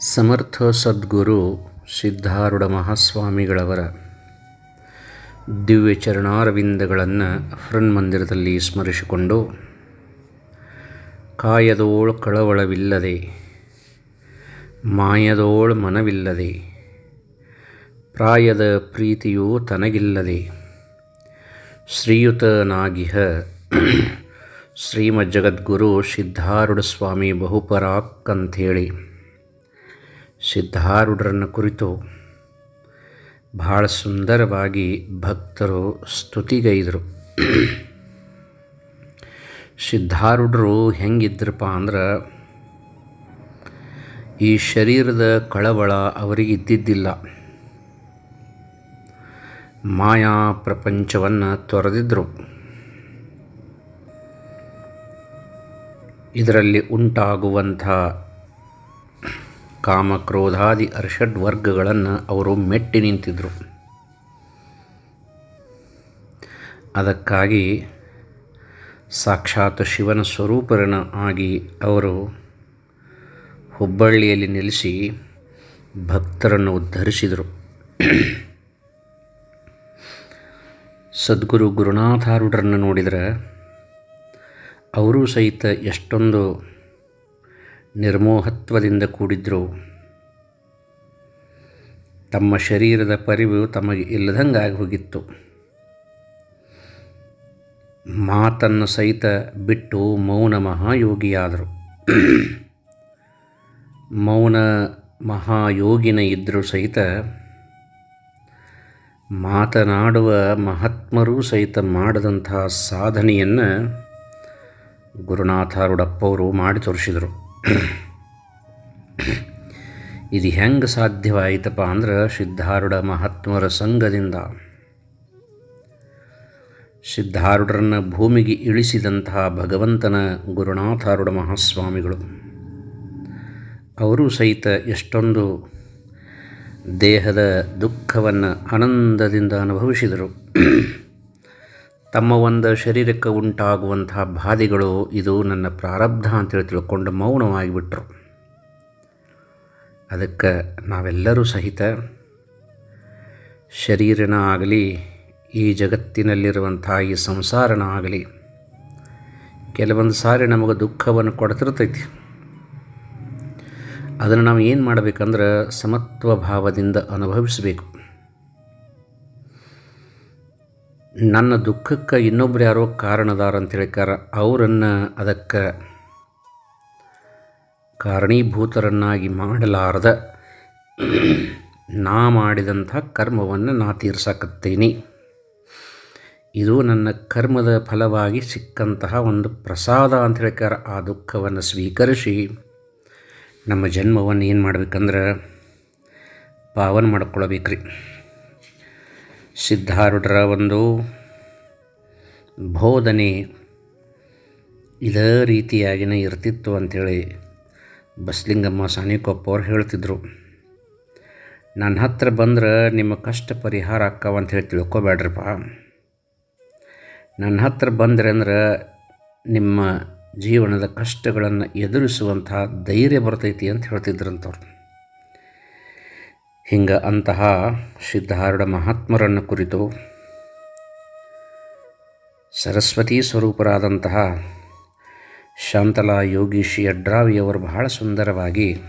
ಸಮರ್ಥ ಸದ್ಗುರು ಸಿದ್ಧಾರೂಢ ಮಹಾಸ್ವಾಮಿಗಳವರ ದಿವ್ಯ ಚರಣಾರವಿಂದಗಳನ್ನು ಮಂದಿರದಲ್ಲಿ ಸ್ಮರಿಸಿಕೊಂಡು, ಕಾಯದೋಳ್ ಕಳವಳವಿಲ್ಲದೆ, ಮಾಯದೋಳ್ ಮನವಿಲ್ಲದೆ, ಪ್ರಾಯದ ಪ್ರೀತಿಯೂ ತನಗಿಲ್ಲದೆ, ಶ್ರೀಯುತನಾಗಿಹ ಶ್ರೀಮಜ್ಜಗದ್ಗುರು ಸಿದ್ಧಾರೂಢ ಸ್ವಾಮಿ ಬಹುಪರಾಕ್ ಅಂಥೇಳಿ ಸಿದ್ಧಾರೂಢರನ್ನು ಕುರಿತು ಬಹಳ ಸುಂದರವಾಗಿ ಭಕ್ತರು ಸ್ತುತಿಗೈದರು. ಸಿದ್ಧಾರೂಢರು ಹೆಂಗಿದ್ರಪ್ಪ ಅಂದ್ರೆ ಈ ಶರೀರದ ಕಳವಳ ಅವರಿಗೆ ಇದ್ದಿದ್ದಿಲ್ಲ. ಮಾಯಾ ಪ್ರಪಂಚವನ್ನು ತೊರೆದಿದ್ದರು ಇದರಲ್ಲಿ ಉಂಟಾಗುವಂಥ ಕಾಮಕ್ರೋಧಾದಿ ಅರ್ಷಡ್ ವರ್ಗಗಳನ್ನು ಅವರು ಮೆಟ್ಟಿ ನಿಂತಿದ್ದರು ಅದಕ್ಕಾಗಿ ಸಾಕ್ಷಾತ್ ಶಿವನ ಸ್ವರೂಪರನ ಆಗಿ ಅವರು ಹುಬ್ಬಳ್ಳಿಯಲ್ಲಿ ನೆಲೆಸಿ ಭಕ್ತರನ್ನು ಉದ್ಧರಿಸಿದರು. ಸದ್ಗುರು ಗುರುನಾಥಾರೂಢರನ್ನು ನೋಡಿದರೆ ಅವರೂ ಸಹಿತ ಎಷ್ಟೊಂದು ನಿರ್ಮೋಹತ್ವದಿಂದ ಕೂಡಿದ್ರು. ತಮ್ಮ ಶರೀರದ ಪರಿವು ತಮಗೆ ಇಲ್ಲದಂಗಾಗಿ ಹೋಗಿತ್ತು. ಮಾತನ್ನು ಸಹಿತ ಬಿಟ್ಟು ಮೌನ ಮಹಾಯೋಗಿಯಾದರು. ಮೌನ ಮಹಾಯೋಗಿನ ಇದ್ದರೂ ಸಹಿತ ಮಾತನಾಡುವ ಮಹಾತ್ಮರೂ ಸಹಿತ ಮಾಡದಂತಹ ಸಾಧನೆಯನ್ನು ಗುರುನಾಥಾರುಡಪ್ಪವರು ಮಾಡಿ ತೋರಿಸಿದರು. ಇದು ಹೆಂಗೆ ಸಾಧ್ಯವಾಯಿತಪ್ಪ ಅಂದ್ರೆ ಸಿದ್ಧಾರೂಢ ಮಹಾತ್ಮರ ಸಂಘದಿಂದ. ಸಿದ್ಧಾರೂಢರನ್ನು ಭೂಮಿಗೆ ಇಳಿಸಿದಂತಹ ಭಗವಂತನ ಗುರುನಾಥಾರೂಢ ಮಹಾಸ್ವಾಮಿಗಳು. ಅವರು ಸಹಿತ ಎಷ್ಟೊಂದು ದೇಹದ ದುಃಖವನ್ನು ಆನಂದದಿಂದ ಅನುಭವಿಸಿದರು. ತಮ್ಮ ಒಂದು ಶರೀರಕ್ಕೆ ಉಂಟಾಗುವಂತಹ ಬಾಧೆಗಳು ಇದು ನನ್ನ ಪ್ರಾರಬ್ಧ ಅಂತೇಳಿ ತಿಳ್ಕೊಂಡು ಮೌನವಾಗಿಬಿಟ್ರು ಅದಕ್ಕೆ ನಾವೆಲ್ಲರೂ ಸಹಿತ ಶರೀರನ ಆಗಲಿ, ಈ ಜಗತ್ತಿನಲ್ಲಿರುವಂಥ ಈ ಸಂಸಾರನ ಆಗಲಿ, ಕೆಲವೊಂದು ಸಾರಿ ನಮಗೆ ದುಃಖವನ್ನು ಕೊಡ್ತಿರ್ತೈತಿ. ಅದನ್ನು ನಾವು ಏನು ಮಾಡಬೇಕಂದ್ರೆ ಸಮತ್ವ ಭಾವದಿಂದ ಅನುಭವಿಸಬೇಕು. ನನ್ನ ದುಃಖಕ್ಕೆ ಇನ್ನೊಬ್ರು ಯಾರೋ ಕಾರಣದಾರ ಅಂತ ಹೇಳ್ಕಾರ ಅವರನ್ನು ಅದಕ್ಕೆ ಕಾರಣೀಭೂತರನ್ನಾಗಿ ಮಾಡಲಾರದ ನಾ ಮಾಡಿದಂಥ ಕರ್ಮವನ್ನು ನಾ ತೀರ್ಸಕತ್ತೀನಿ. ಇದು ನನ್ನ ಕರ್ಮದ ಫಲವಾಗಿ ಸಿಕ್ಕಂತಹ ಒಂದು ಪ್ರಸಾದ ಅಂತ ಹೇಳ್ಕಾರ ಆ ದುಃಖವನ್ನು ಸ್ವೀಕರಿಸಿ ನಮ್ಮ ಜನ್ಮವನ್ನು ಏನು ಮಾಡ್ಬೇಕಂದ್ರೆ ಪಾವನ ಮಾಡ್ಕೊಳ್ಬೇಕ್ರಿ. ಸಿದ್ಧಾರೂಢರ ಒಂದು ಬೋಧನೆ ಇದೇ ರೀತಿಯಾಗಿನೇ ಇರ್ತಿತ್ತು ಅಂಥೇಳಿ ಬಸಲಿಂಗಮ್ಮ ಸಾನಿಕೊಪ್ಪ ಅವ್ರು ಹೇಳ್ತಿದ್ರು. ನನ್ನ ಹತ್ರ ಬಂದ್ರೆ ನಿಮ್ಮ ಕಷ್ಟ ಪರಿಹಾರ ಅಕ್ಕವ ಅಂತ ಹೇಳಿ ತಿಳ್ಕೊಬೇಡ್ರಪ್ಪ. ನನ್ನ ಹತ್ರ ಬಂದರೆ ಅಂದ್ರೆ ನಿಮ್ಮ ಜೀವನದ ಕಷ್ಟಗಳನ್ನು ಎದುರಿಸುವಂತಹ ಧೈರ್ಯ ಬರ್ತೈತಿ ಅಂತ ಹೇಳ್ತಿದ್ರಂಥವ್ರು ಹಿಂಗೆ ಅಂತಹ ಸಿದ್ಧಾರೂಢ ಮಹಾತ್ಮರನ್ನು ಕುರಿತು ಸರಸ್ವತಿ ಸ್ವರೂಪರಾದಂತಹ ಶಾಂತಲಾ ಯೋಗೀಶಿ ಅಡ್ರಾವಿಯವರು ಬಹಳ ಸುಂದರವಾಗಿ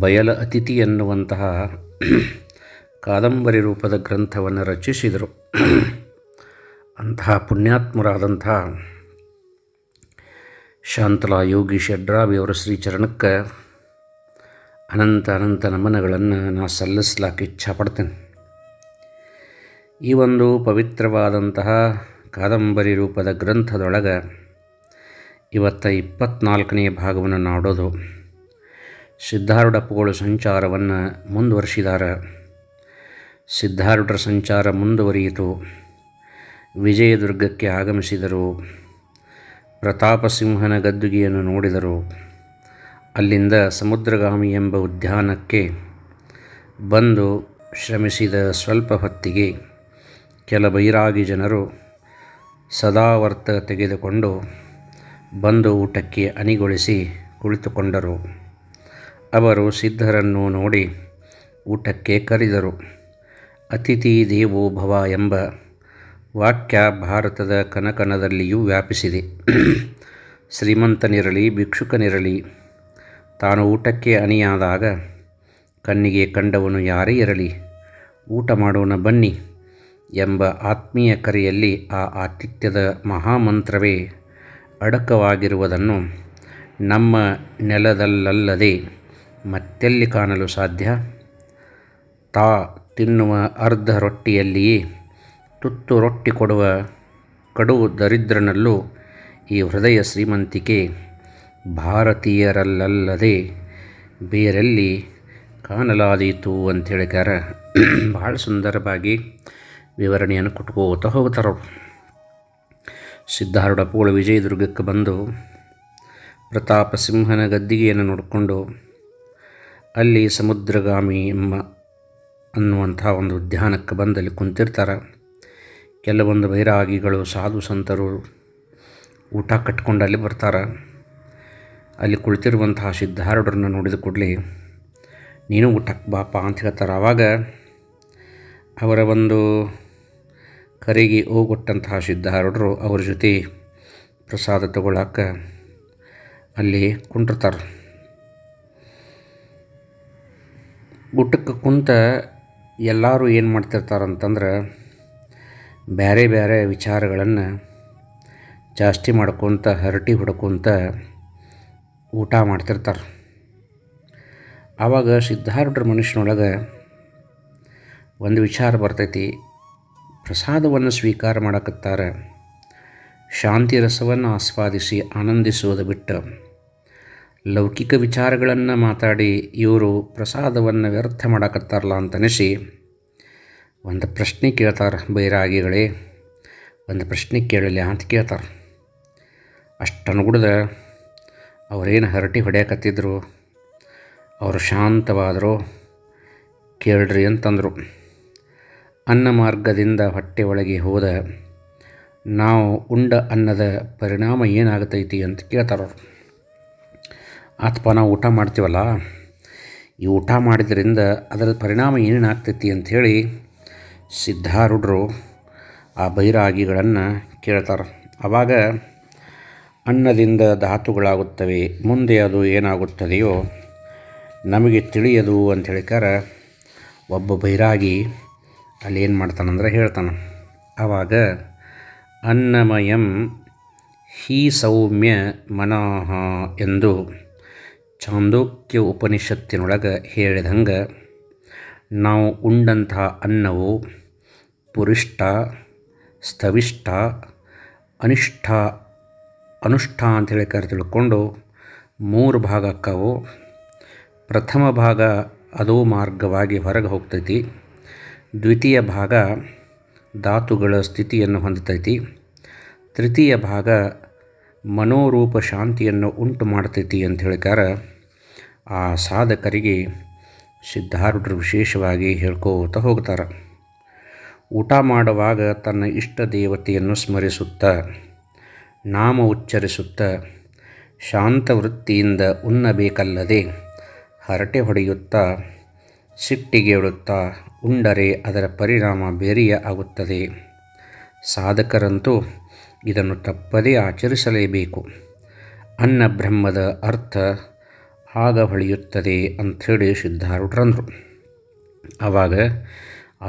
ಬಯಲ ಅತಿಥಿ ಎನ್ನುವಂತಹ ಕಾದಂಬರಿ ರೂಪದ ಗ್ರಂಥವನ್ನು ರಚಿಸಿದರು. ಅಂತಹ ಪುಣ್ಯಾತ್ಮರಾದಂತಹ ಶಾಂತಲಾ ಯೋಗೀಶ್ ಅಡ್ರಾವಿಯವರು ಶ್ರೀಚರಣಕ್ಕೆ ಅನಂತ ಅನಂತ ನಮನಗಳನ್ನು ನಾ ಇಚ್ಛಾ ಇಚ್ಛಪಡ್ತೇನೆ ಈ ಒಂದು ಪವಿತ್ರವಾದಂತಹ ಕಾದಂಬರಿ ರೂಪದ ಗ್ರಂಥದೊಳಗೆ ಇವತ್ತ ಇಪ್ಪತ್ನಾಲ್ಕನೆಯ ಭಾಗವನ್ನು ನಾಡೋದು. ಸಿದ್ಧಾರೂಢಪ್ಪುಗಳು ಸಂಚಾರವನ್ನು ಮುಂದುವರಿಸಿದ್ದಾರೆ ಸಿದ್ಧಾರೂಢರ ಸಂಚಾರ ಮುಂದುವರಿಯಿತು. ವಿಜಯದುರ್ಗಕ್ಕೆ ಆಗಮಿಸಿದರು. ಪ್ರತಾಪಸಿಂಹನ ಗದ್ದುಗೆಯನ್ನು ನೋಡಿದರು. ಅಲ್ಲಿಂದ ಸಮುದ್ರಗಾಮಿ ಎಂಬ ಉದ್ಯಾನಕ್ಕೆ ಬಂದು ಶ್ರಮಿಸಿದ ಸ್ವಲ್ಪ ಹೊತ್ತಿಗೆ ಕೆಲ ಬೈರಾಗಿ ಜನರು ಸದಾವರ್ತ ತೆಗೆದುಕೊಂಡು ಬಂದು ಊಟಕ್ಕೆ ಅನಿಗೊಳಿಸಿ ಕುಳಿತುಕೊಂಡರು. ಅವರು ಸಿದ್ಧರನ್ನು ನೋಡಿ ಊಟಕ್ಕೆ ಕರೆದರು, ಅತಿಥಿ ದೇವೋ ಭವ ಎಂಬ ವಾಕ್ಯ ಭಾರತದ ಕನಕನದಲ್ಲಿಯೂ ವ್ಯಾಪಿಸಿದೆ. ಶ್ರೀಮಂತನಿರಲಿ, ಭಿಕ್ಷುಕನಿರಲಿ ತಾನು ಊಟಕ್ಕೆ ಅನಿಯಾದಾಗ ಕಣ್ಣಿಗೆ ಕಂಡವನು ಯಾರೇ ಇರಲಿ, ಊಟ ಮಾಡೋಣ ಬನ್ನಿ ಎಂಬ ಆತ್ಮೀಯ ಕರೆಯಲ್ಲಿ ಆ ಆತಿಥ್ಯದ ಮಹಾಮಂತ್ರವೇ ಅಡಕವಾಗಿರುವುದನ್ನು ನಮ್ಮ ನೆಲದಲ್ಲಲ್ಲದೆ ಮತ್ತೆಲ್ಲಿ ಕಾಣಲು ಸಾಧ್ಯ? ತಾ ತಿನ್ನುವ ಅರ್ಧ ರೊಟ್ಟಿಯಲ್ಲಿಯೇ ತುತ್ತು ರೊಟ್ಟಿ ಕೊಡುವ ಕಡು ದರಿದ್ರನಲ್ಲೂ ಈ ಹೃದಯ ಶ್ರೀಮಂತಿಕೆ ಭಾರತೀಯರಲ್ಲಲ್ಲದೆ ಬೇರೆಲ್ಲಿ ಕಾಣಲಾದೀತು ಅಂತ ಹೇಳಿಕಾರ ಭಾಳ ಸುಂದರವಾಗಿ ವಿವರಣೆಯನ್ನು ಕೊಟ್ಕೋತ ಹೋಗ್ತಾರೆ. ಅವರು ಸಿದ್ಧಾರೂಢ ಪೋಳು ವಿಜಯದುರ್ಗಕ್ಕೆ ಬಂದು ಪ್ರತಾಪ ಸಿಂಹನ ಗದ್ದಿಗೆಯನ್ನು ನೋಡಿಕೊಂಡು ಅಲ್ಲಿ ಸಮುದ್ರಗಾಮಿ ಎಂಬ ಅನ್ನುವಂಥ ಒಂದು ಉದ್ಯಾನಕ್ಕೆ ಬಂದಲ್ಲಿ ಕುಂತಿರ್ತಾರೆ. ಕೆಲವೊಂದು ವೈರಾಗಿಗಳು, ಸಾಧು ಸಂತರು ಊಟ ಕಟ್ಕೊಂಡು ಅಲ್ಲಿ ಬರ್ತಾರೆ. ಅಲ್ಲಿ ಕುಳಿತಿರುವಂತಹ ಸಿದ್ಧಾರೂಢರನ್ನು ನೋಡಿದ ಕೂಡಲೇ, ನೀನು ಊಟಕ್ಕೆ ಬಾಪ ಅಂತ ಹೇಳ್ತಾರೆ. ಆವಾಗ ಅವರ ಒಂದು ಕರೆಗೆ ಹೋಗೊಟ್ಟಂತಹ ಸಿದ್ಧಾರೂಢರು ಅವ್ರ ಜೊತೆ ಪ್ರಸಾದ ತಗೊಳಕ್ಕೆ ಅಲ್ಲಿ ಕುಂಟಿರ್ತಾರೆ. ಊಟಕ್ಕೆ ಕುಂತ ಎಲ್ಲರೂ ಏನು ಮಾಡ್ತಿರ್ತಾರೆ ಅಂತಂದ್ರೆ ಬೇರೆ ಬೇರೆ ವಿಚಾರಗಳನ್ನು ಜಾಸ್ತಿ ಮಾಡ್ಕೊತ, ಹರಟಿ ಹೊಡ್ಕೊತ ಊಟ ಮಾಡ್ತಿರ್ತಾರೆ. ಆವಾಗ ಸಿದ್ಧಾರೂಢರ ಮನುಷ್ಯನೊಳಗೆ ಒಂದು ವಿಚಾರ ಬರ್ತೈತಿ. ಪ್ರಸಾದವನ್ನು ಸ್ವೀಕಾರ ಮಾಡಕತ್ತಾರೆ. ಶಾಂತಿ ರಸವನ್ನು ಆಸ್ವಾದಿಸಿ ಆನಂದಿಸುವುದು ಬಿಟ್ಟು ಲೌಕಿಕ ವಿಚಾರಗಳನ್ನು ಮಾತಾಡಿ ಇವರು ಪ್ರಸಾದವನ್ನು ವ್ಯರ್ಥ ಮಾಡಕತ್ತಾರಲ್ಲ ಅಂತನಿಸಿ ಒಂದು ಪ್ರಶ್ನೆ ಕೇಳ್ತಾರೆ ಬೈರಾಗಿಗಳೇ. ಒಂದು ಪ್ರಶ್ನೆ ಕೇಳಲಿ ಅಂತ ಕೇಳ್ತಾರೆ. ಅಷ್ಟು ಅವರೇನು ಹರಟಿ ಹೊಡೆಯಕತ್ತಿದ್ರು, ಅವರು ಶಾಂತವಾದರು, ಕೇಳ್ರಿ ಅಂತಂದರು. ಅನ್ನ ಮಾರ್ಗದಿಂದ ಹೊಟ್ಟೆ ಒಳಗೆ ಹೋದ, ನಾವು ಉಂಡ ಅನ್ನದ ಪರಿಣಾಮ ಏನಾಗತೈತಿ ಅಂತ ಕೇಳ್ತಾರವ್ರು ಆತ್ಪ, ನಾವು ಊಟ ಮಾಡ್ತೀವಲ್ಲ, ಈ ಊಟ ಮಾಡಿದ್ರಿಂದ ಅದರ ಪರಿಣಾಮ ಏನೇನಾಗ್ತೈತಿ ಅಂಥೇಳಿ ಸಿದ್ಧಾರೂಢರು ಆ ಬೈರಾಗಿಗಳನ್ನು ಕೇಳ್ತಾರೆ. ಆವಾಗ ಅನ್ನದಿಂದ ಧಾತುಗಳಾಗುತ್ತವೆ. ಮುಂದೆ ಅದು ಏನಾಗುತ್ತದೆಯೋ ನಮಗೆ ತಿಳಿಯದು ಅಂತ ಹೇಳಿಕಾರ ಒಬ್ಬ ಬೈರಾಗಿ ಅಲ್ಲಿ ಏನು ಮಾಡ್ತಾನಂದ್ರೆ ಹೇಳ್ತಾನೆ. ಆವಾಗ ಅನ್ನಮಯಂ ಹಿ ಸೌಮ್ಯ ಮನಃ ಎಂದು ಚಾಂದೋಕ್ಯ ಉಪನಿಷತ್ತಿನೊಳಗೆ ಹೇಳಿದಂಗೆ, ನಾವು ಉಂಡಂತಹ ಅನ್ನವು ಪುರಿಷ್ಟ ಸ್ಥವಿಷ್ಟ ಅನಿಷ್ಠ ಅನುಷ್ಠ ಅಂತ ಕರೆ ತಿಳ್ಕೊಂಡು ಮೂರು ಭಾಗ ಅಕ್ಕವು. ಪ್ರಥಮ ಭಾಗ ಅದೋ ಮಾರ್ಗವಾಗಿ ಹೊರಗೆ ಹೋಗ್ತೈತಿ. ದ್ವಿತೀಯ ಭಾಗ ಧಾತುಗಳ ಸ್ಥಿತಿಯನ್ನು ಹೊಂದತೈತಿ. ತೃತೀಯ ಭಾಗ ಮನೋರೂಪ ಶಾಂತಿಯನ್ನು ಉಂಟು ಮಾಡ್ತೈತಿ ಅಂತ ಹೇಳಿಕಾರ ಆ ಸಾಧಕರಿಗೆ ಸಿದ್ಧಾರೂಢರು ವಿಶೇಷವಾಗಿ ಹೇಳ್ಕೋತ ಹೋಗ್ತಾರೆ. ಊಟ ಮಾಡುವಾಗ ತನ್ನ ಇಷ್ಟ ದೇವತೆಯನ್ನು ಸ್ಮರಿಸುತ್ತಾ ನಾಮ ಉಚ್ಚರಿಸುತ್ತಾ ಶಾಂತ ವೃತ್ತಿಯಿಂದ ಉಣ್ಣಬೇಕಲ್ಲದೆ ಹರಟೆ ಹೊಡೆಯುತ್ತಾ ಸಿಟ್ಟಿಗೇಳುತ್ತಾ ಉಂಡರೆ ಅದರ ಪರಿಣಾಮ ಬೇರೆಯ ಆಗುತ್ತದೆ. ಸಾಧಕರಂತೂ ಇದನ್ನು ತಪ್ಪದೇ ಆಚರಿಸಲೇಬೇಕು. ಅನ್ನ ಬ್ರಹ್ಮದ ಅರ್ಥ ಆಗ ಹೊಳೆಯುತ್ತದೆ ಅಂಥೇಳಿ ಸಿದ್ಧಾರೂಢರಂದರು. ಆವಾಗ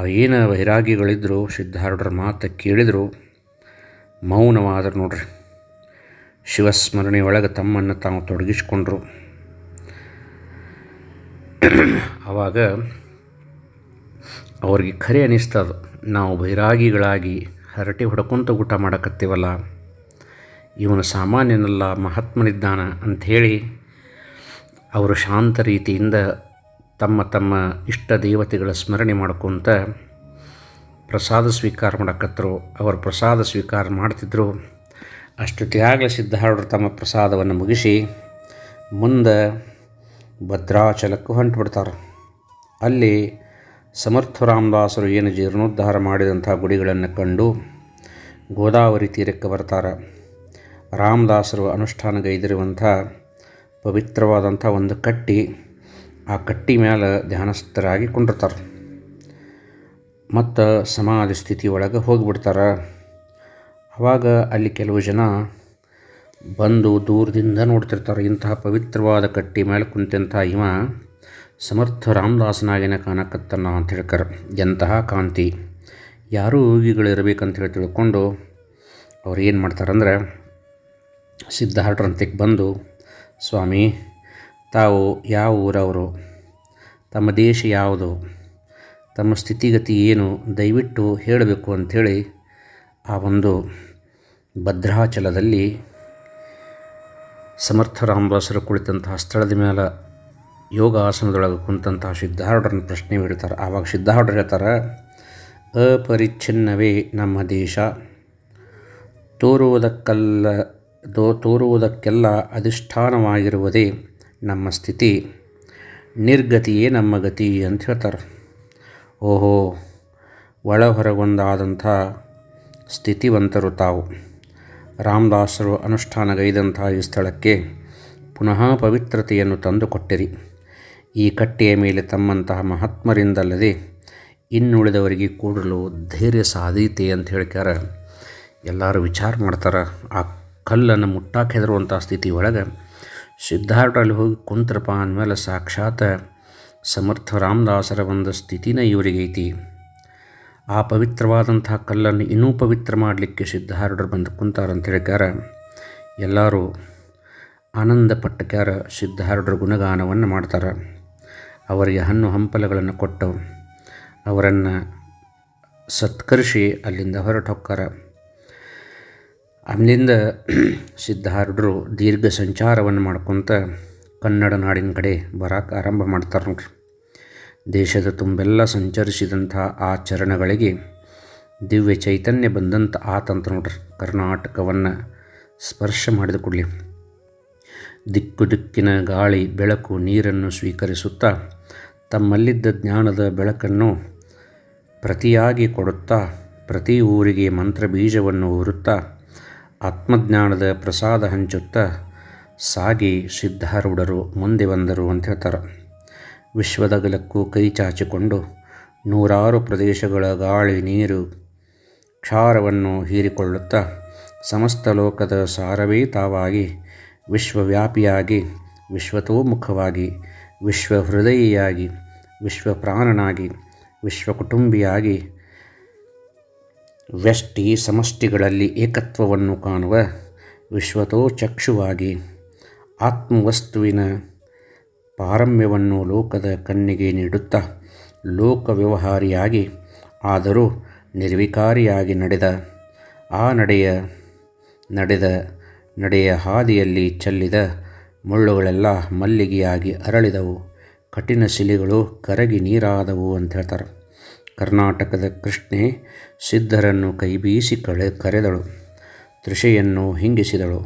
ಏನು ವೈರಾಗಿಗಳಿದ್ರು ಸಿದ್ಧಾರೂಢರ ಮಾತು ಕೇಳಿದರು, ಮೌನವಾದರು ನೋಡ್ರಿ. ಶಿವಸ್ಮರಣೆಯೊಳಗೆ ತಮ್ಮನ್ನು ತಾವು ತೊಡಗಿಸ್ಕೊಂಡ್ರು. ಆವಾಗ ಅವ್ರಿಗೆ ಖರೆ ಅನ್ನಿಸ್ತದ ನಾವು ಬೈರಾಗಿಗಳಾಗಿ ಹರಟೆ ಹೊಡ್ಕೊಂತ ಊಟ ಮಾಡಕತ್ತೀವಲ್ಲ. ಇವನು ಸಾಮಾನ್ಯನಲ್ಲ, ಮಹಾತ್ಮನಿದ್ದಾನ ಅಂಥೇಳಿ ಅವರು ಶಾಂತ ರೀತಿಯಿಂದ ತಮ್ಮ ತಮ್ಮ ಇಷ್ಟ ದೇವತೆಗಳ ಸ್ಮರಣೆ ಮಾಡ್ಕೊತ ಪ್ರಸಾದ ಸ್ವೀಕಾರ ಮಾಡಕತ್ತರು. ಅವರು ಪ್ರಸಾದ ಸ್ವೀಕಾರ ಮಾಡ್ತಿದ್ರು. ಅಷ್ಟೊತ್ತಿಗಾಗಲೇ ಸಿದ್ಧಾರೂಢರು ತಮ್ಮ ಪ್ರಸಾದವನ್ನು ಮುಗಿಸಿ ಮುಂದೆ ಭದ್ರಾಚಲಕ್ಕೆ ಹೊಂಟುಬಿಡ್ತಾರೆ. ಅಲ್ಲಿ ಸಮರ್ಥ ರಾಮದಾಸರು ಏನು ಜೀರ್ಣೋದ್ಧಾರ ಮಾಡಿದಂಥ ಗುಡಿಗಳನ್ನು ಕಂಡು ಗೋದಾವರಿ ತೀರಕ್ಕೆ ಬರ್ತಾರೆ. ರಾಮದಾಸರು ಅನುಷ್ಠಾನಗೈದಿರುವಂಥ ಪವಿತ್ರವಾದಂಥ ಒಂದು ಕಟ್ಟಿ ಆ ಕಟ್ಟಿ ಮೇಲೆ ಧ್ಯಾನಸ್ಥರಾಗಿ ಕುಂಡಿರ್ತಾರೆ. ಮತ್ತು ಸಮಾಧಿ ಸ್ಥಿತಿ ಒಳಗೆ ಹೋಗಿಬಿಡ್ತಾರೆ. ಆವಾಗ ಅಲ್ಲಿ ಕೆಲವು ಜನ ಬಂದು ದೂರದಿಂದ ನೋಡ್ತಿರ್ತಾರೆ. ಇಂತಹ ಪವಿತ್ರವಾದ ಕಟ್ಟಿ ಮೇಲೆ ಕುಂತಂಥ ಇವ ಸಮರ್ಥ ರಾಮದಾಸನಾಗಿನ ಕಾಣಕತ್ತನ ಅಂತ ಹೇಳ್ತಾರೆ ಎಂತಹ ಕಾಂತಿ. ಯಾರೂ ಇರಬೇಕಂತ ಹೇಳಿ ತಿಳ್ಕೊಂಡು ಅವ್ರು ಏನು ಮಾಡ್ತಾರಂದ್ರೆ ಸಿದ್ಧಾರ್ಥರಂತಿಗೆ ಬಂದು, ಸ್ವಾಮಿ, ತಾವು ಯಾವ ಊರವರು? ತಮ್ಮ ದೇಶ ಯಾವುದು? ತಮ್ಮ ಸ್ಥಿತಿಗತಿ ಏನು? ದಯವಿಟ್ಟು ಹೇಳಬೇಕು ಅಂಥೇಳಿ ಆ ಒಂದು ಭದ್ರಾಚಲದಲ್ಲಿ ಸಮರ್ಥ ರಾಮದಾಸರು ಕುಳಿತಂತಹ ಸ್ಥಳದ ಮೇಲೆ ಯೋಗಾಸನದೊಳಗೆ ಕುಂತಂತಹ ಸಿದ್ಧಾರೂಢರನ್ನು ಪ್ರಶ್ನೆ ಬಿಡ್ತಾರೆ ಆವಾಗ ಸಿದ್ಧಾರೂಢರು ಹೇಳ್ತಾರೆ, ಅಪರಿಚ್ಛಿನ್ನವೇ ನಮ್ಮ ದೇಶ. ತೋರುವುದಕ್ಕಲ್ಲ ದೋ ತೋರುವುದಕ್ಕೆಲ್ಲ ಅಧಿಷ್ಠಾನವಾಗಿರುವುದೇ ನಮ್ಮ ಸ್ಥಿತಿ. ನಿರ್ಗತಿಯೇ ನಮ್ಮ ಗತಿ ಅಂತ ಹೇಳ್ತಾರೆ. ಓಹೋ ಒಳ ಹೊರಗೊಂದಾದಂಥ ಸ್ಥಿತಿವಂತರು ತಾವು. ರಾಮದಾಸರು ಅನುಷ್ಠಾನಗೈದಂತಹ ಈ ಸ್ಥಳಕ್ಕೆ ಪುನಃ ಪವಿತ್ರತೆಯನ್ನು ತಂದುಕೊಟ್ಟಿರಿ. ಈ ಕಟ್ಟೆಯ ಮೇಲೆ ತಮ್ಮಂತಹ ಮಹಾತ್ಮರಿಂದಲ್ಲದೆ ಇನ್ನುಳಿದವರಿಗೆ ಕೂಡಲು ಧೈರ್ಯ ಸಾಧೀತೆ ಅಂತ ಹೇಳ್ಕ್ಯಾರ. ಎಲ್ಲರೂ ವಿಚಾರ ಮಾಡ್ತಾರೆ. ಆ ಕಲ್ಲನ್ನು ಮುಟ್ಟಾಕೆ ಹೆದರುವಂಥ ಸ್ಥಿತಿ ಒಳಗೆ ಸಿದ್ಧಾರ್ಥಲ್ಲಿ ಹೋಗಿ ಕುಂತ್ರಪ್ಪ ಅಂದಮೇಲೆ ಸಾಕ್ಷಾತ್ ಸಮರ್ಥ ರಾಮದಾಸರ ಒಂದು ಸ್ಥಿತಿನ ಇವರಿಗೈತಿ. ಆ ಪವಿತ್ರವಾದಂತಹ ಕಲ್ಲನ್ನು ಇನ್ನೂ ಪವಿತ್ರ ಮಾಡಲಿಕ್ಕೆ ಸಿದ್ಧಾರೂಢರು ಬಂದು ಕುಂತಾರಂತ ಹೇಳ್ಯಾರ ಎಲ್ಲರೂ ಆನಂದ ಪಟ್ಟಕ್ಯಾರ ಗುಣಗಾನವನ್ನು ಮಾಡ್ತಾರೆ. ಅವರಿಗೆ ಹಣ್ಣು ಹಂಪಲಗಳನ್ನು ಕೊಟ್ಟು ಅವರನ್ನು ಸತ್ಕರಿಸಿ ಅಲ್ಲಿಂದ ಹೊರಟು ಹೋಗ್ತಾರೆ ಅಲ್ಲಿಂದ ಸಿದ್ಧಾರೂಢರು ದೀರ್ಘ ಸಂಚಾರವನ್ನು ಮಾಡ್ಕೊತ ಕನ್ನಡ ನಾಡಿನ ಕಡೆ ಬರಕ್ಕೆ ಆರಂಭ ಮಾಡ್ತಾರೆ ನೋಡ್ರಿ. ದೇಶದ ತುಂಬೆಲ್ಲ ಸಂಚರಿಸಿದಂಥ ಆ ಚರಣಗಳಿಗೆ ದಿವ್ಯ ಚೈತನ್ಯ ಬಂದಂಥ ಆತಂತ ನೋಡ್ರಿ, ಕರ್ನಾಟಕವನ್ನು ಸ್ಪರ್ಶ ಮಾಡಿದ ಕೂಡಲಿ. ದಿಕ್ಕು ದಿಕ್ಕಿನ ಗಾಳಿ, ಬೆಳಕು ನೀರನ್ನು ಸ್ವೀಕರಿಸುತ್ತಾ, ತಮ್ಮಲ್ಲಿದ್ದ ಜ್ಞಾನದ ಬೆಳಕನ್ನು ಪ್ರತಿಯಾಗಿ ಕೊಡುತ್ತಾ, ಪ್ರತಿ ಊರಿಗೆ ಮಂತ್ರ ಬೀಜವನ್ನು ಊರುತ್ತಾ ಆತ್ಮಜ್ಞಾನದ ಪ್ರಸಾದ ಹಂಚುತ್ತಾ, ಸಾಗಿ ಸಿದ್ಧಾರೂಢರು ಮುಂದೆ ಬಂದರು ಅಂತ ಹೇಳ್ತಾರೆ. ವಿಶ್ವದಗಲಕ್ಕೂ ಕೈ ಚಾಚಿಕೊಂಡು ನೂರಾರು ಪ್ರದೇಶಗಳ ಗಾಳಿ ನೀರು ಕ್ಷಾರವನ್ನು ಹೀರಿಕೊಳ್ಳುತ್ತಾ ಸಮಸ್ತ ಲೋಕದ ಸಾರವೇ ತಾವಾಗಿ ವಿಶ್ವವ್ಯಾಪಿಯಾಗಿ, ವಿಶ್ವತೋಮುಖವಾಗಿ, ವಿಶ್ವಹೃದಯಿಯಾಗಿ, ವಿಶ್ವಪ್ರಾಣನಾಗಿ, ವಿಶ್ವಕುಟುಂಬಿಯಾಗಿ ವ್ಯಷ್ಟಿ ಸಮಷ್ಟಿಗಳಲ್ಲಿ ಏಕತ್ವವನ್ನು ಕಾಣುವ ವಿಶ್ವತೋ ಚಕ್ಷುವಾಗಿ ಆತ್ಮವಸ್ತುವಿನ ಪಾರಮ್ಯವನ್ನು ಲೋಕದ ಕಣ್ಣಿಗೆ ನೀಡುತ್ತಾ ಲೋಕ ವ್ಯವಹಾರಿಯಾಗಿ ಆದರೂ ನಿರ್ವಿಕಾರಿಯಾಗಿ ನಡೆದ. ಆ ನಡೆಯ, ನಡೆದ, ನಡೆಯ ಹಾದಿಯಲ್ಲಿ ಚೆಲ್ಲಿದ ಮುಳ್ಳುಗಳೆಲ್ಲ ಮಲ್ಲಿಗೆಯಾಗಿ ಅರಳಿದವು. ಕಠಿಣ ಶಿಲೆಗಳು ಕರಗಿ ನೀರಾದವು ಅಂತ ಹೇಳ್ತಾರೆ. ಕರ್ನಾಟಕದ ಕೃಷ್ಣೆ ಸಿದ್ಧರನ್ನು ಕೈಬೀಸಿ ಕಳೆ, ಕರೆದಳು. ತೃಷೆಯನ್ನು ಹಿಂಗಿಸಿದಳು.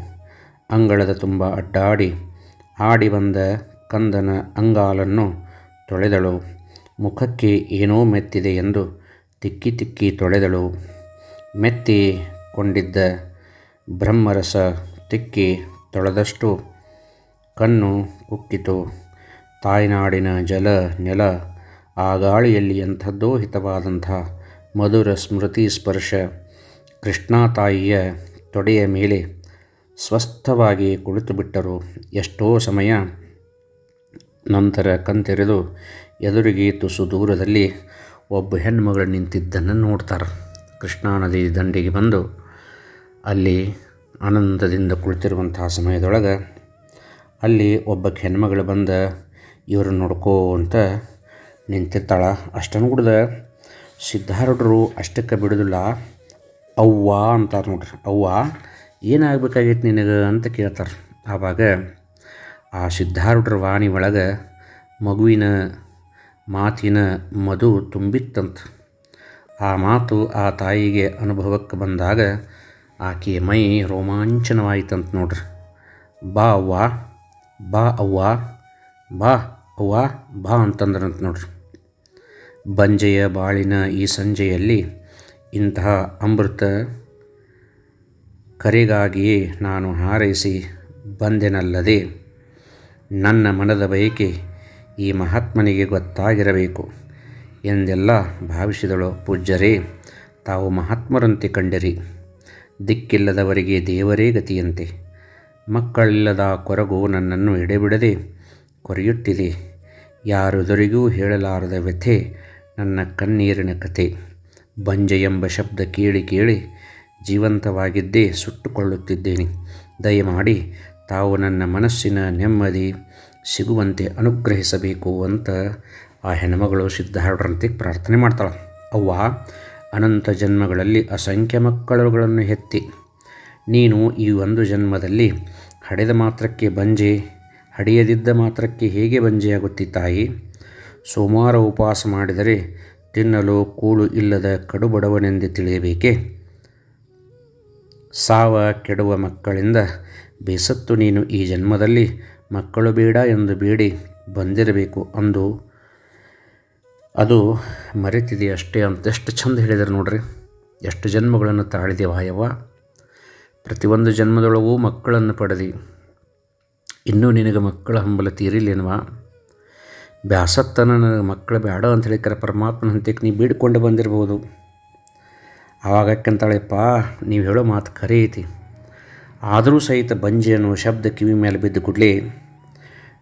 ಅಂಗಳದ ತುಂಬ ಅಡ್ಡಾಡಿ, ಆಡಿ ಬಂದ ಕಂದನ ಅಂಗಾಲನ್ನು ತೊಳೆದಳು. ಮುಖಕ್ಕೆ ಏನೋ ಮೆತ್ತಿದೆ ಎಂದು ತಿಕ್ಕಿ ತಿಕ್ಕಿ ತೊಳೆದಳು. ಮೆತ್ತಿ ಕೊಂಡಿದ್ದ ಬ್ರಹ್ಮರಸ ತಿಕ್ಕಿ ತೊಳೆದಷ್ಟು ಕಣ್ಣು ಕುಕ್ಕಿತು ತಾಯ್ನಾಡಿನ ಜಲ ನೆಲ ಆ ಗಾಳಿಯಲ್ಲಿ ಎಂಥದ್ದೋ ಹಿತವಾದಂಥ ಮಧುರ ಸ್ಮೃತಿ ಸ್ಪರ್ಶ ಕೃಷ್ಣಾ ತಾಯಿಯ ತೊಡೆಯ ಮೇಲೆ ಸ್ವಸ್ಥವಾಗಿ ಕುಳಿತುಬಿಟ್ಟರು. ಎಷ್ಟೋ ಸಮಯ ನಂತರ ಕಂತೆರೆದು ಎದುರಿಗೆ ತುಸು ದೂರದಲ್ಲಿ ಒಬ್ಬ ಹೆಣ್ಮಗಳು ನಿಂತಿದ್ದನ್ನು ನೋಡ್ತಾರೆ. ಕೃಷ್ಣಾ ನದಿ ದಂಡೆಗೆ ಬಂದು ಅಲ್ಲಿ ಆನಂದದಿಂದ ಕುಳಿತಿರುವಂತಹ ಸಮಯದೊಳಗೆ ಅಲ್ಲಿ ಒಬ್ಬ ಹೆಣ್ಮಗಳು ಬಂದ, ಇವರು ನೋಡ್ಕೋ ಅಂತ ನಿಂತಿರ್ತಾಳೆ. ಅಷ್ಟನ್ನು ಕುಡ್ದ ಸಿದ್ಧಾರೂಢರು ಅಷ್ಟಕ್ಕೆ ಬಿಡೋದಿಲ್ಲ, ಅವ್ವ ಅಂತಾರೆ ನೋಡ್ರಿ. ಅವ್ವ ಏನಾಗಬೇಕಾಗಿತ್ತು ನಿನಗೆ? ಅಂತ ಕೇಳ್ತಾರೆ. ಆವಾಗ ಆ ಸಿದ್ಧಾರೂಢರ ವಾಣಿ ಒಳಗೆ ಮಗುವಿನ ಮಾತಿನ ಮಧು ತುಂಬಿತ್ತಂತ. ಆ ಮಾತು ಆ ತಾಯಿಗೆ ಅನುಭವಕ್ಕೆ ಬಂದಾಗ ಆಕೆಯ ಮೈ ರೋಮಾಂಚನವಾಯಿತಂತ ನೋಡ್ರಿ. ಬಾ ಅವ್ವ ಬಾ ಅವ್ವ ಬಾ ಅವ್ವ, ಬಾ ಅಂತಂದ್ರಂತ ನೋಡ್ರಿ. ಬಂಜೆಯ ಬಾಳಿನ ಈ ಸಂಜೆಯಲ್ಲಿ ಇಂತಹ ಅಮೃತ ಕರೆಗಾಗಿಯೇ ನಾನು ಹಾರೈಸಿ ಬಂದೆನಲ್ಲದೆ ನನ್ನ ಮನದ ಬಯಕೆ ಈ ಮಹಾತ್ಮನಿಗೆ ಗೊತ್ತಾಗಿರಬೇಕು ಎಂದೆಲ್ಲ ಭಾವಿಸಿದಳು ಪೂಜ್ಯರೇ, ತಾವು ಮಹಾತ್ಮರಂತೆ ಕಂಡಿರಿ. ದಿಕ್ಕಿಲ್ಲದವರಿಗೆ ದೇವರೇ ಗತಿಯಂತೆ. ಮಕ್ಕಳಿಲ್ಲದ ಕೊರಗು ನನ್ನನ್ನು ಎಡೆಬಿಡದೆ ಕೊರೆಯುತ್ತಿದೆ. ಯಾರೆದುರಿಗೂ ಹೇಳಲಾರದ ವ್ಯಥೆ ನನ್ನ ಕಣ್ಣೀರಿನ ಕಥೆ. ಬಂಜೆ ಎಂಬ ಶಬ್ದ ಕೇಳಿ ಕೇಳಿ ಜೀವಂತವಾಗಿದ್ದೇ ಸುಟ್ಟುಕೊಳ್ಳುತ್ತಿದ್ದೇನೆ. ದಯಮಾಡಿ ತಾವು ನನ್ನ ಮನಸ್ಸಿನ ನೆಮ್ಮದಿ ಸಿಗುವಂತೆ ಅನುಗ್ರಹಿಸಬೇಕು ಅಂತ ಆ ಹೆಣ್ಮಗಳು ಸಿದ್ಧಾರೂಢರಂತೆ ಪ್ರಾರ್ಥನೆ ಮಾಡ್ತಾಳೆ. ಅವ್ವ, ಅನಂತ ಜನ್ಮಗಳಲ್ಲಿ ಅಸಂಖ್ಯ ಮಕ್ಕಳುಗಳನ್ನು ಹೆತ್ತಿ, ನೀನು ಈ ಒಂದು ಜನ್ಮದಲ್ಲಿ ಹಡೆದ ಮಾತ್ರಕ್ಕೆ ಬಂಜೆ, ಹಡೆಯದಿದ್ದ ಮಾತ್ರಕ್ಕೆ ಹೇಗೆ ಬಂಜೆಯಾಗುತ್ತಿ ತಾಯಿ? ಸೋಮವಾರ ಉಪವಾಸ ಮಾಡಿದರೆ ತಿನ್ನಲು ಕೂಳು ಇಲ್ಲದ ಕಡುಬಡವನೆಂದು ತಿಳಿಯಬೇಕೆ? ಸಾವ ಕೆಡುವ ಮಕ್ಕಳಿಂದ ಬೇಸತ್ತು ನೀನು ಈ ಜನ್ಮದಲ್ಲಿ ಮಕ್ಕಳು ಬೇಡ ಎಂದು ಬೇಡಿ, ಬಂದಿರಬೇಕು ಅಂದು. ಅದು ಮರೆತಿದೆ ಅಷ್ಟೇ ಅಂತ ಎಷ್ಟು ಚಂದ ಹೇಳಿದರು ನೋಡ್ರಿ. ಎಷ್ಟು ಜನ್ಮಗಳನ್ನು ತಾಳಿದೆ ವಾಯವ್ವ. ಪ್ರತಿಯೊಂದು ಜನ್ಮದೊಳಗೂ ಮಕ್ಕಳನ್ನು ಪಡೆದಿ. ಇನ್ನೂ ನಿನಗೆ ಮಕ್ಕಳ ಹಂಬಲ ತೀರಿಲ್ಲೇನವಾ? ಬ್ಯಾಸತ್ತನ ನನಗೆ ಮಕ್ಕಳು ಬೇಡ ಅಂತ ಹೇಳಿಕರೆ ಪರಮಾತ್ಮನ ಹಂತಕ್ಕೆ ನೀವು ಬೀಡ್ಕೊಂಡು ಬಂದಿರ್ಬೋದು. ಆವಾಗಕ್ಕಂತಾಳೆಪ್ಪ, ನೀವು ಹೇಳೋ ಮಾತು ಖರೆ ಐತಿ. ಆದರೂ ಸಹಿತ ಬಂಜೆ ಅನ್ನುವ ಶಬ್ದ ಕಿವಿ ಮೇಲೆ ಬಿದ್ದ ಕೂಡಲೇ,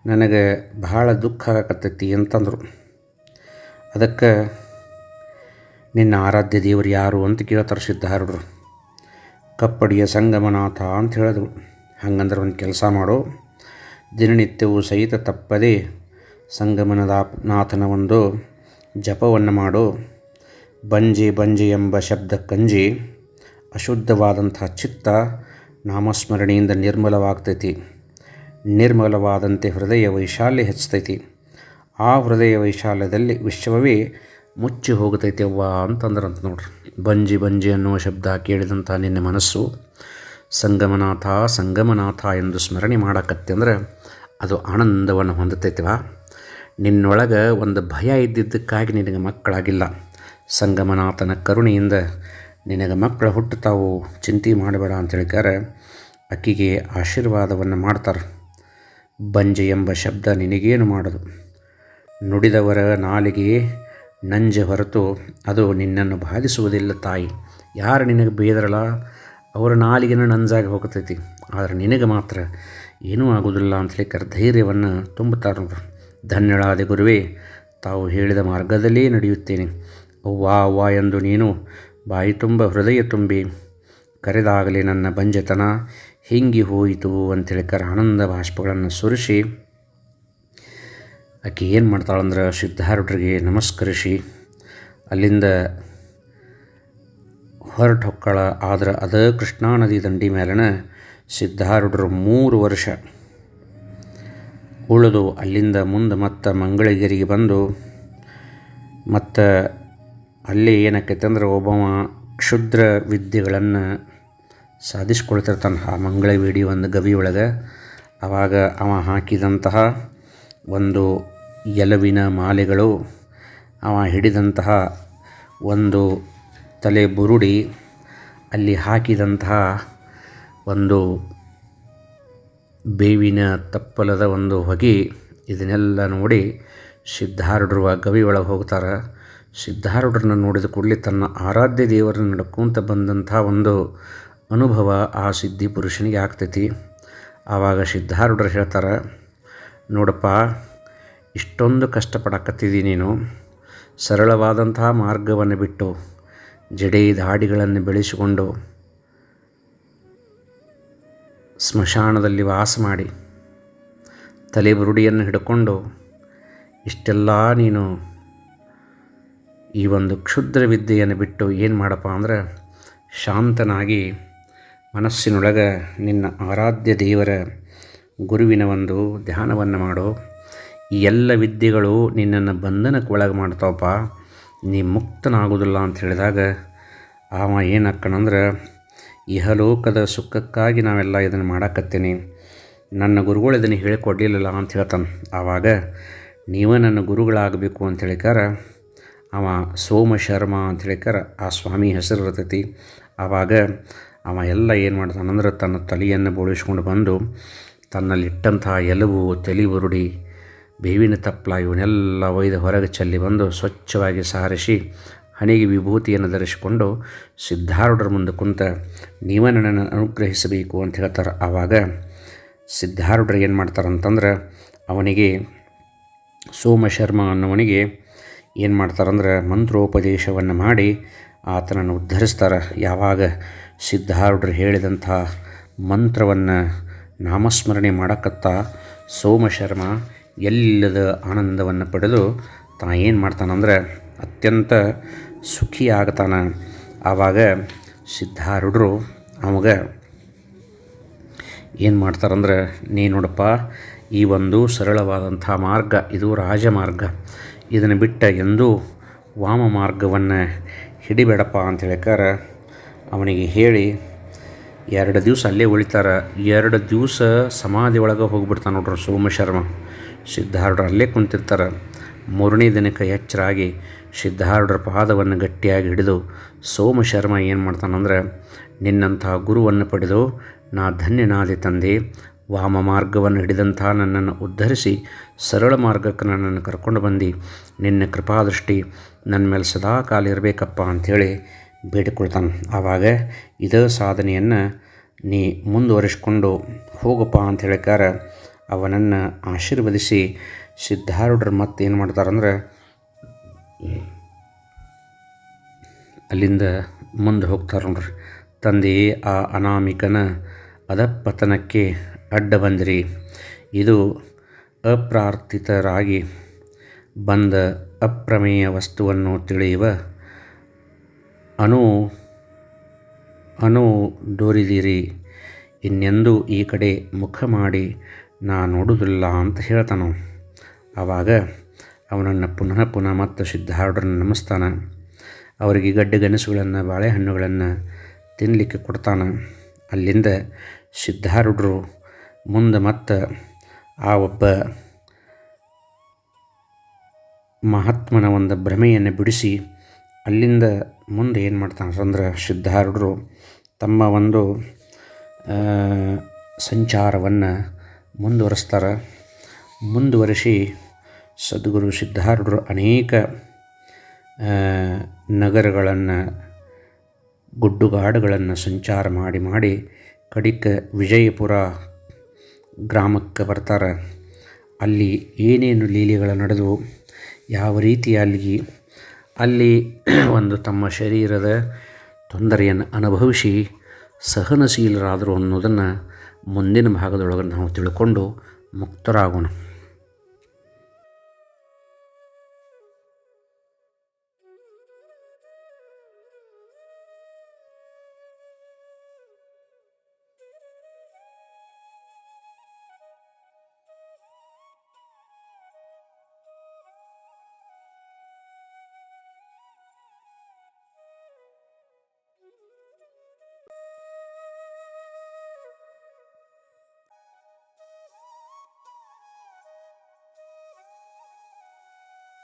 ನನಗೆ ಬಹಳ ದುಃಖ ಆಗಕತ್ತೈತಿ ಅಂತಂದರು. ಅದಕ್ಕೆ ನಿನ್ನ ಆರಾಧ್ಯ ದೇವರು ಯಾರು ಅಂತ ಕೇಳ್ತಾರೆ ಸಿದ್ಧಾರೂಢರು ಕಪ್ಪಡಿಯ ಸಂಗಮನಾಥ ಅಂತ ಹೇಳಿದ್ರು. ಹಂಗಂದ್ರೆ ಒಂದು ಕೆಲಸ ಮಾಡು. ದಿನನಿತ್ಯವೂ ಸಹಿತ ತಪ್ಪದೆ ಸಂಗಮನದ ನಾಥನ ಒಂದು ಜಪವನ್ನು ಮಾಡು. ಬಂಜಿ ಬಂಜಿ ಎಂಬ ಶಬ್ದ ಕಂಜಿ ಅಶುದ್ಧವಾದಂಥ ಚಿತ್ತ ನಾಮಸ್ಮರಣೆಯಿಂದ ನಿರ್ಮಲವಾಗ್ತೈತಿ. ನಿರ್ಮಲವಾದಂತೆ ಹೃದಯ ವೈಶಾಲ್ಯ ಹೆಚ್ಚತೈತಿ ಆ ಹೃದಯ ವೈಶಾಲ್ಯದಲ್ಲಿ ವಿಶ್ವವೇ ಮುಚ್ಚಿ ಹೋಗ್ತೈತಿ ಅವ್ವ ಅಂತಂದ್ರಂತ ನೋಡ್ರಿ. ಬಂಜಿ ಬಂಜಿ ಅನ್ನುವ ಶಬ್ದ ಕೇಳಿದಂಥ ನಿನ್ನ ಮನಸ್ಸು ಸಂಗಮನಾಥ ಸಂಗಮನಾಥ ಎಂದು ಸ್ಮರಣೆ ಮಾಡಕತ್ತೆ ಅಂದ್ರೆ ಅದು ಆನಂದವನ್ನು ಹೊಂದತೈತಿವ ನಿನ್ನೊಳಗೆ ಒಂದು ಭಯ ಇದ್ದಿದ್ದಕ್ಕಾಗಿ ನಿನಗೆ ಮಕ್ಕಳಾಗಿಲ್ಲ. ಸಂಗಮನಾಥನ ಕರುಣೆಯಿಂದ ನಿನಗೆ ಮಕ್ಕಳು ಹುಟ್ಟುತ್ತಾವು ಚಿಂತೆ ಮಾಡಬೇಡ ಅಂತ ಹೇಳ್ತಾರೆ ಅಕ್ಕಿಗೆ ಆಶೀರ್ವಾದವನ್ನು ಮಾಡ್ತಾರೆ. ಬಂಜೆ ಎಂಬ ಶಬ್ದ ನಿನಗೇನು ಮಾಡೋದು? ನುಡಿದವರ ನಾಲಿಗೆ ನಂಜೆ ಹೊರತು ಅದು ನಿನ್ನನ್ನು ಬಾಧಿಸುವುದಿಲ್ಲ ತಾಯಿ. ಯಾರು ನಿನಗೆ ಬೇದರಲ್ಲ, ಅವರ ನಾಲಿಗೆನ ನಂಜಾಗಿ ಹೋಗ್ತೈತಿ. ಆದರೆ ನಿನಗೆ ಮಾತ್ರ ಏನೂ ಆಗೋದಿಲ್ಲ ಅಂತ ಕರೆ ಧೈರ್ಯವನ್ನು ತುಂಬುತ್ತಾರೆ ನೋಡ್ರಿ ಧನ್ಯಳಾದ ಗುರುವೇ, ತಾವು ಹೇಳಿದ ಮಾರ್ಗದಲ್ಲೇ ನಡೆಯುತ್ತೇನೆ. ವಾ ವಾ ಎಂದು ನೀನು ಬಾಯಿ ತುಂಬ ಹೃದಯ ತುಂಬಿ ಕರೆದಾಗಲಿ ನನ್ನ ಬಂಜತನ, ಹಿಂಗಿ ಹೋಯಿತು ಅಂತೇಳಿಕರ ಆನಂದ ಬಾಷ್ಪಗಳನ್ನು ಸುರಿಸಿ, ಆಕೆ ಏನು ಮಾಡ್ತಾಳಂದ್ರೆ ಸಿದ್ಧಾರೂಢರಿಗೆ ನಮಸ್ಕರಿಸಿ, ಅಲ್ಲಿಂದ ಹೊರಟು ಹೊಕ್ಕಳ ಆದ್ರೆ ಅದ ಕೃಷ್ಣಾ ನದಿ ದಂಡಿ ಮೇಲನ ಸಿದ್ಧಾರೂಢರು ಮೂರು ವರ್ಷ ಉಳಿದು ಅಲ್ಲಿಂದ ಮುಂದೆ ಮತ್ತೆ ಮಂಗಳಗಿರಿಗೆ ಬಂದು, ಮತ್ತು ಅಲ್ಲಿ ಏನಾಕೈತೆ ಅಂದ್ರೆ ಒಬ್ಬವ ಕ್ಷುದ್ರ ವಿದ್ಯೆಗಳನ್ನು ಸಾಧಿಸ್ಕೊಳ್ತಿರ್ತಾನೆ ಆ ಮಂಗಳವೀಡಿ ಒಂದು ಗವಿ ಆವಾಗ ಅವ ಹಾಕಿದಂತಹ ಒಂದು ಎಲವಿನ ಮಾಲೆಗಳು, ಅವ ಹಿಡಿದಂತಹ ಒಂದು ತಲೆ ಬುರುಡಿ, ಅಲ್ಲಿ ಹಾಕಿದಂತಹ ಒಂದು ಬೇವಿನ ತಪ್ಪಲದ ಒಂದು ಹೊಗೆ, ಇದನ್ನೆಲ್ಲ ನೋಡಿ ಸಿದ್ಧಾರೂಢರು ಗವಿ ಒಳಗೆ ಹೋಗ್ತಾರೆ. ಸಿದ್ಧಾರೂಢರನ್ನ ನೋಡಿದ ಕೂಡಲೇ ತನ್ನ ಆರಾಧ್ಯ ದೇವರನ್ನು ನಡ್ಕೊಂತ ಬಂದಂಥ ಒಂದು ಅನುಭವ ಆ ಸಿದ್ಧಿ ಪುರುಷನಿಗೆ ಆಗ್ತೈತಿ. ಆವಾಗ ಸಿದ್ಧಾರೂಢರು ಹೇಳ್ತಾರೆ, ನೋಡಪ್ಪ, ಇಷ್ಟೊಂದು ಕಷ್ಟಪಡಕತ್ತಿದ್ದಿ ನೀನು. ಸರಳವಾದಂತಹ ಮಾರ್ಗವನ್ನು ಬಿಟ್ಟು ಜಡೆ ದಾಡಿಗಳನ್ನು ಬೆಳೆಸಿಕೊಂಡು ಸ್ಮಶಾನದಲ್ಲಿ ವಾಸ ಮಾಡಿ ತಲೆ ಬುರುಡಿಯನ್ನು ಹಿಡ್ಕೊಂಡು ಇಷ್ಟೆಲ್ಲ ನೀನು ಈ ಒಂದು ಕ್ಷುದ್ರ ವಿದ್ಯೆಯನ್ನು ಬಿಟ್ಟು ಏನು ಮಾಡಪ್ಪ ಅಂದ್ರೆ ಶಾಂತನಾಗಿ ಮನಸ್ಸಿನೊಳಗೆ ನಿನ್ನ ಆರಾಧ್ಯ ದೇವರ ಗುರುವಿನ ಒಂದು ಧ್ಯಾನವನ್ನು ಮಾಡು. ಈ ಎಲ್ಲ ವಿದ್ಯೆಗಳು ನಿನ್ನನ್ನು ಬಂಧನಕ್ಕೆ ಒಳಗೆ ಮಾಡ್ತಾವಪ್ಪ. ನೀ ಮುಕ್ತನಾಗೋದಿಲ್ಲ ಅಂತ ಹೇಳಿದಾಗ ಅವ ಏನಕ್ಕಣಂದ್ರೆ ಇಹಲೋಕದ ಸುಖಕ್ಕಾಗಿ ನಾವೆಲ್ಲ ಇದನ್ನು ಮಾಡಾಕತ್ತೀನಿ. ನನ್ನ ಗುರುಗಳು ಇದನ್ನು ಹೇಳಿಕೊಡ್ಲಿಲ್ಲಲ್ಲ ಅಂತ ಹೇಳ್ತಾನೆ. ಆವಾಗ ನೀವೇ ನನ್ನ ಗುರುಗಳಾಗಬೇಕು ಅಂತ ಹೇಳಿಕಾರ ಅವ ಸೋಮ ಶರ್ಮ ಅಂತ ಹೇಳಿಕರ ಆ ಸ್ವಾಮಿ ಹೆಸರು ಇರ್ತೈತಿ. ಆವಾಗ ಅವ ಎಲ್ಲ ಏನು ಮಾಡ್ತಾನಂದ್ರೆ ತನ್ನ ತಲೆಯನ್ನು ಬೋಳಿಸ್ಕೊಂಡು ಬಂದು ತನ್ನಲ್ಲಿಟ್ಟಂತಹ ಎಲುಬು ತಲೆ ಬುರುಡಿ ಬೇವಿನ ತಪ್ಪಲ ಇವನ್ನೆಲ್ಲ ಒಯ್ದು ಹೊರಗೆ ಚೆಲ್ಲಿ ಬಂದು ಸ್ವಚ್ಛವಾಗಿ ಸಾರಿಸಿ ಹಣೆಗೆ ವಿಭೂತಿಯನ್ನು ಧರಿಸಿಕೊಂಡು ಸಿದ್ಧಾರೂಢರ ಮುಂದೆ ಕುಂತ ನೀವನನ್ನು ಅನುಗ್ರಹಿಸಬೇಕು ಅಂತ ಹೇಳ್ತಾರೆ. ಆವಾಗ ಸಿದ್ಧಾರೂಢರು ಏನು ಮಾಡ್ತಾರೆ ಅಂತಂದ್ರೆ ಅವನಿಗೆ ಸೋಮಶರ್ಮ ಅನ್ನೋವನಿಗೆ ಏನು ಮಾಡ್ತಾರಂದ್ರೆ ಮಂತ್ರೋಪದೇಶವನ್ನು ಮಾಡಿ ಆತನನ್ನು ಉದ್ಧರಿಸ್ತಾರೆ. ಯಾವಾಗ ಸಿದ್ಧಾರೂಢರು ಹೇಳಿದಂಥ ಮಂತ್ರವನ್ನು ನಾಮಸ್ಮರಣೆ ಮಾಡಕತ್ತ ಸೋಮಶರ್ಮ ಎಲ್ಲದ ಆನಂದವನ್ನು ಪಡೆದು ತಾ ಏನು ಮಾಡ್ತಾನಂದ್ರೆ ಅತ್ಯಂತ ಸುಖಿ ಆಗ್ತಾನೆ. ಆವಾಗ ಸಿದ್ಧಾರೂಢರು ಅವಾಗ ಏನು ಮಾಡ್ತಾರಂದ್ರೆ, ನೀ ನೋಡಪ್ಪ, ಈ ಒಂದು ಸರಳವಾದಂಥ ಮಾರ್ಗ, ಇದು ರಾಜಮಾರ್ಗ. ಇದನ್ನು ಬಿಟ್ಟ ಎಂದೂ ವಾಮ ಮಾರ್ಗವನ್ನು ಹಿಡಿಬೇಡಪ್ಪ ಅಂತ ಹೇಳಿಕಾರ ಅವನಿಗೆ ಹೇಳಿ, ಎರಡು ದಿವಸ ಅಲ್ಲೇ ಉಳಿತಾರೆ. ಎರಡು ದಿವಸ ಸಮಾಧಿ ಒಳಗೆ ಹೋಗ್ಬಿಡ್ತಾನೆ ನೋಡ್ರಿ ಸೋಮಶರ್ಮ. ಸಿದ್ಧಾರೂಢರು ಅಲ್ಲೇ ಕುಂತಿರ್ತಾರೆ. ಮೂರನೇ ದಿನಕ್ಕೆ ಎಚ್ಚರಾಗಿ ಸಿದ್ಧಾರೂಢರ ಪಾದವನ್ನು ಗಟ್ಟಿಯಾಗಿ ಹಿಡಿದು ಸೋಮಶರ್ಮ ಏನು ಮಾಡ್ತಾನಂದ್ರೆ ನಿನ್ನಂತಹ ಗುರುವನ್ನು ಪಡೆದು ನಾ ಧನ್ಯನಾದೆ ತಂದೆ. ವಾಮ ಮಾರ್ಗವನ್ನು ಹಿಡಿದಂಥ ನನ್ನನ್ನು ಉದ್ಧರಿಸಿ ಸರಳ ಮಾರ್ಗಕ್ಕೆ ನನ್ನನ್ನು ಕರ್ಕೊಂಡು ಬಂದು. ನಿನ್ನ ಕೃಪಾದೃಷ್ಟಿ ನನ್ನ ಮೇಲೆ ಸದಾ ಕಾಲ ಇರಬೇಕಪ್ಪ ಅಂಥೇಳಿ ಬೇಡಿಕೊಳ್ತಾನೆ. ಆವಾಗ ಇದೇ ಸಾಧನೆಯನ್ನು ನೀ ಮುಂದುವರಿಸ್ಕೊಂಡು ಹೋಗಪ್ಪ ಅಂತ ಹೇಳಿಕಾರ ಅವನನ್ನು ಆಶೀರ್ವದಿಸಿ ಸಿದ್ಧಾರೂಢರು ಮತ್ತೆ ಏನು ಮಾಡ್ತಾರಂದ್ರೆ ಅಲ್ಲಿಂದ ಮುಂದೆ ಹೋಗ್ತಾರೆ ನೋಡ್ರಿ. ತಂದೆ ಆ ಅನಾಮಿಕನ ಅಧಪತನಕ್ಕೆ ಅಡ್ಡ ಬಂದಿರಿ. ಇದು ಅಪ್ರಾರ್ಥಿತರಾಗಿ ಬಂದ ಅಪ್ರಮೇಯ ವಸ್ತುವನ್ನು ತಿಳಿಯುವ ಅನು ಅನು ದೋರಿದಿರಿ. ಇನ್ನೆಂದೂ ಈ ಕಡೆ ಮುಖ ಮಾಡಿ ನಾ ನೋಡುವುದಿಲ್ಲ ಅಂತ ಹೇಳ್ತಾನು. ಆವಾಗ ಅವನನ್ನು ಪುನಃ ಪುನಃ ಮತ್ತು ಸಿದ್ಧಾರ್ಡ್ರನ್ನು ನಮಿಸ್ತಾನೆ. ಅವರಿಗೆ ಗಡ್ಡೆ ಗನಸುಗಳನ್ನು, ಬಾಳೆಹಣ್ಣುಗಳನ್ನು ತಿನ್ನಲಿಕ್ಕೆ ಕೊಡ್ತಾನೆ. ಅಲ್ಲಿಂದ ಸಿದ್ಧಾರೂಢರು ಮುಂದೆ ಮತ್ತೆ ಆ ಒಬ್ಬ ಮಹಾತ್ಮನ ಒಂದು ಭ್ರಮೆಯನ್ನು ಬಿಡಿಸಿ ಅಲ್ಲಿಂದ ಮುಂದೆ ಏನು ಮಾಡ್ತಾನೆ ಅಂದ್ರೆ ಸಿದ್ಧಾರೂಢರು ತಮ್ಮ ಒಂದು ಸಂಚಾರವನ್ನು ಮುಂದುವರೆಸ್ತಾರೆ. ಮುಂದುವರಿಸಿ ಸದ್ಗುರು ಸಿದ್ಧಾರೂಢರು ಅನೇಕ ನಗರಗಳನ್ನು, ಗುಡ್ಡುಗಾಡುಗಳನ್ನು ಸಂಚಾರ ಮಾಡಿ ಮಾಡಿ ಕಡಿಕ ವಿಜಯಪುರ ಗ್ರಾಮಕ್ಕೆ ಬರ್ತಾರೆ. ಅಲ್ಲಿ ಏನೇನು ಲೀಲೆಗಳು ನಡೆದವು ಯಾವ ರೀತಿ ಅಲ್ಲಿಗೆ ಅಲ್ಲಿ ಒಂದು ತಮ್ಮ ಶರೀರದ ತೊಂದರೆಯನ್ನು ಅನುಭವಿಸಿ ಸಹನಶೀಲರಾದರು ಅನ್ನೋದನ್ನು ಮುಂದಿನ ಭಾಗದೊಳಗೆ ನಾವು ತಿಳ್ಕೊಂಡು ಮುಕ್ತರಾಗೋಣ.